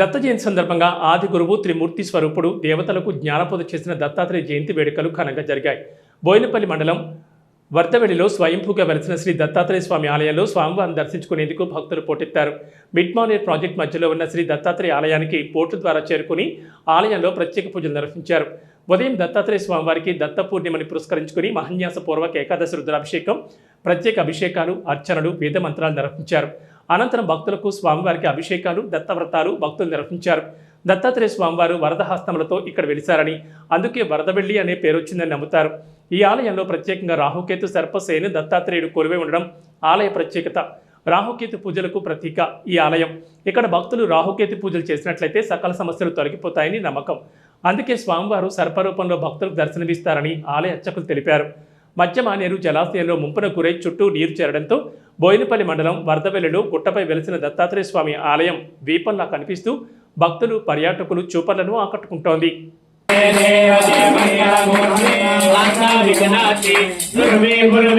దత్త జయంతి సందర్భంగా ఆది గురువు త్రిమూర్తి స్వరూపుడు దేవతలకు జ్ఞానపోద చేసిన దత్తాత్రేయ జయంతి వేడుకలు ఘనంగా జరిగాయి. బోయినపల్లి మండలం వర్తవెడిలో స్వయంభూగా వెలిసిన శ్రీ దత్తాత్రేయ స్వామి ఆలయంలో స్వామివారిని దర్శించుకునేందుకు భక్తులు పోటెత్తారు. మిడ్ మానేర్ ప్రాజెక్ట్ మధ్యలో ఉన్న శ్రీ దత్తాత్రేయ ఆలయానికి పోర్టు ద్వారా చేరుకుని ఆలయంలో ప్రత్యేక పూజలు నిర్వహించారు. ఉదయం దత్తాత్రేయ స్వామివారికి దత్త పూర్ణిమని పురస్కరించుకుని మహన్యాసపూర్వక ఏకాదశి రుద్రాభిషేకం ప్రత్యేక అభిషేకాలు అర్చనలు వేద మంత్రాలు నిర్వహించారు. అనంతరం భక్తులకు స్వామివారికి అభిషేకాలు దత్తవ్రతాలు భక్తులు నిర్వహించారు. దత్తాత్రేయ స్వామివారు వరదహస్తములతో ఇక్కడ వెలిశారని అందుకే వరదవెల్లి అనే పేరు వచ్చిందని నమ్ముతారు. ఈ ఆలయంలో ప్రత్యేకంగా రాహుకేతు సర్పసేని దత్తాత్రేయుడు కొలువై ఉండడం ఆలయ ప్రత్యేకత. రాహుకేతు పూజలకు ప్రతీక ఈ ఆలయం. ఇక్కడ భక్తులు రాహుకేతు పూజలు చేసినట్లయితే సకల సమస్యలు తొలగిపోతాయని నమ్మకం. అందుకే స్వామివారు సర్పరూపంలో భక్తులకు దర్శనమిస్తారని ఆలయ అర్చకులు తెలిపారు. మధ్య మానేరు జలాశయంలో ముంపున గురై చుట్టూ నీరు చేరడంతో బోయినపల్లి మండలం వరదవెల్లిలో గుట్టపై వెలిసిన దత్తాత్రేయ స్వామి ఆలయం ద్వీపంలా కనిపిస్తూ భక్తులు పర్యాటకులు చూపర్లను ఆకట్టుకుంటోంది. గేట్ గుంజా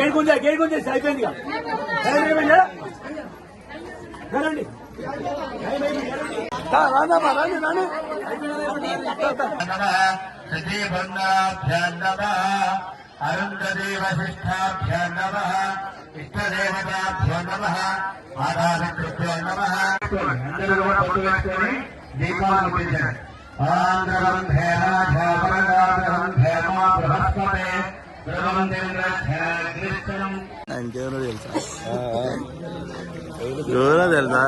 గేట్ కొంచెం గేట్ కొంచెం అయిపోయింది రండి రాందమ్మా రాండి రాని అరుంధదేవ శిష్టాభ్యా నమ ఇష్టదేవతాభ్యో దీపాలు పూజించారు ఆంధ్రబంధేనా ధ్యాపనగాధరం ఇంకేమైనా తెలుసా? ఎవరో తెలుసా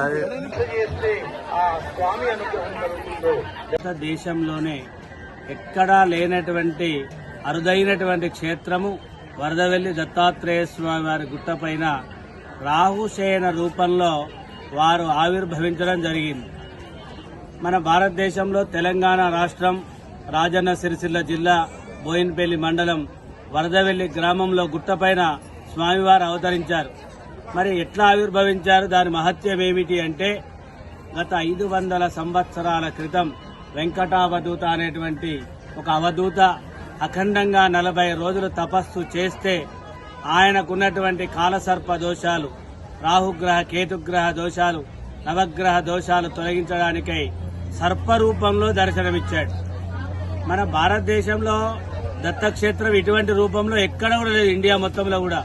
భారతదేశంలోనే ఎక్కడా లేనటువంటి అరుదైనటువంటి క్షేత్రము వరదవెల్లి దత్తాత్రేయ స్వామి వారి గుట్టపైన రాహుశయన రూపంలో వారు ఆవిర్భవించడం జరిగింది. మన భారతదేశంలో తెలంగాణ రాష్ట్రం రాజన్న సిరిసిల్ల జిల్లా బోయినపల్లి మండలం వరదవెల్లి గ్రామంలో గుట్టపైన స్వామివారు అవతరించారు. మరి ఎట్లా ఆవిర్భవించారు? దాని మహత్యం ఏమిటి అంటే గత ఐదు వందల సంవత్సరాల క్రితం వెంకటావధూత అనేటువంటి ఒక అవధూత అఖండంగా నలభై రోజులు తపస్సు చేస్తే ఆయనకున్నటువంటి కాలసర్ప దోషాలు రాహుగ్రహ కేతుగ్రహ దోషాలు నవగ్రహ దోషాలు తొలగించడానికై సర్పరూపంలో దర్శనమిచ్చాడు. మన భారతదేశంలో దత్తక్షేత్రం ఇటువంటి రూపంలో ఎక్కడ కూడా లేదు ఇండియా మొత్తంలో కూడా.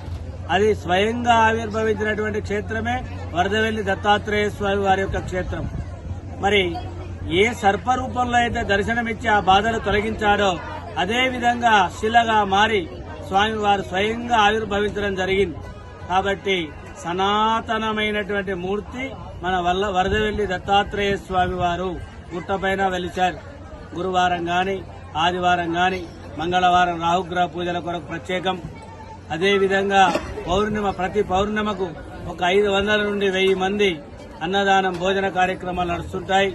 అది స్వయంగా ఆవిర్భవించినటువంటి క్షేత్రమే వరదవెల్లి దత్తాత్రేయ స్వామి వారి యొక్క క్షేత్రం. మరి ఏ సర్ప రూపంలో అయితే దర్శనమిచ్చి ఆ బాధలు తొలగించాడో అదే విధంగా శిలగా మారి స్వామివారు స్వయంగా ఆవిర్భవించడం జరిగింది. కాబట్టి సనాతనమైనటువంటి మూర్తి మన వల్ల వరదవెల్లి దత్తాత్రేయ స్వామి వారు గుట్టపైన వెలిచారు గురువారం గాని ఆదివారం గాని మంగళవారం రాహుగ్రహ పూజల కొరకు ప్రత్యేకం. అదేవిధంగా పౌర్ణిమ ప్రతి పౌర్ణిమకు ఒక ఐదు వందల నుండి వెయ్యి మంది అన్నదానం భోజన కార్యక్రమాలు నడుస్తుంటాయి.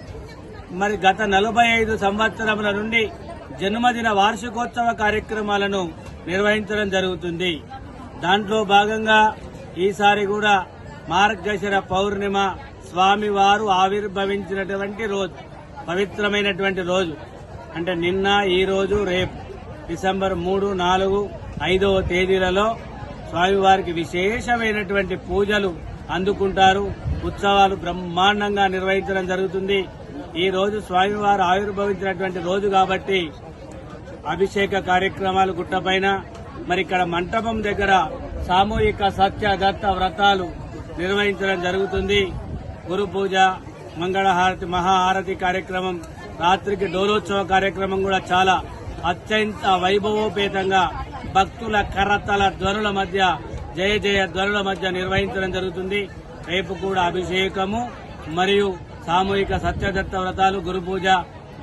మరి గత నలభై ఐదు సంవత్సరముల నుండి జన్మదిన వార్షికోత్సవ కార్యక్రమాలను నిర్వహించడం జరుగుతుంది. దాంట్లో భాగంగా ఈసారి కూడా మార్గశర పౌర్ణిమ స్వామివారు ఆవిర్భవించినటువంటి రోజు పవిత్రమైనటువంటి రోజు. అంటే నిన్న ఈ రోజు రేపు డిసెంబర్ మూడు నాలుగు ఐదవ తేదీలలో స్వామివారికి విశేషమైనటువంటి పూజలు అందుకుంటారు. ఉత్సవాలు బ్రహ్మాండంగా నిర్వహించడం జరుగుతుంది. ఈ రోజు స్వామివారు ఆవిర్భవించినటువంటి రోజు కాబట్టి అభిషేక కార్యక్రమాలు గుట్టపైన మరి ఇక్కడ మంటపం దగ్గర సామూహిక సత్యదత్త వ్రతాలు నిర్వహించడం జరుగుతుంది. గురు పూజ మంగళహారతి మహాహారతి కార్యక్రమం రాత్రికి డోలోత్సవ కార్యక్రమం కూడా చాలా అత్యంత వైభవోపేతంగా భక్తుల కరతల ధ్వనుల మధ్య జయ జయ ధ్వనుల మధ్య నిర్వహించడం జరుగుతుంది. రేపు కూడా అభిషేకము మరియు సామూహిక సత్యదత్త వ్రతాలు గురు పూజ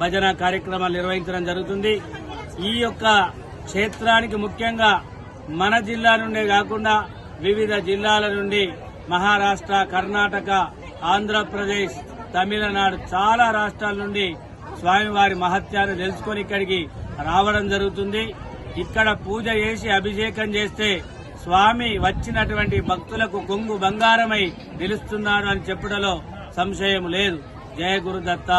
భజన కార్యక్రమాలు నిర్వహించడం జరుగుతుంది. ఈ యొక్క క్షేత్రానికి ముఖ్యంగా మన జిల్లా నుండే కాకుండా వివిధ జిల్లాల నుండి మహారాష్ట్ర కర్ణాటక ఆంధ్రప్రదేశ్ తమిళనాడు చాలా రాష్ట్రాల నుండి స్వామివారి మహత్యాన్ని తెలుసుకొని ఇక్కడికి రావడం జరుగుతుంది. ఇక్కడ పూజ చేసి అభిషేకం చేస్తే స్వామి వచ్చినటువంటి భక్తులకు కొంగు బంగారమై నిలుస్తున్నారు అని చెప్పడంలో సంశయం లేదు. జయ గురుదత్త.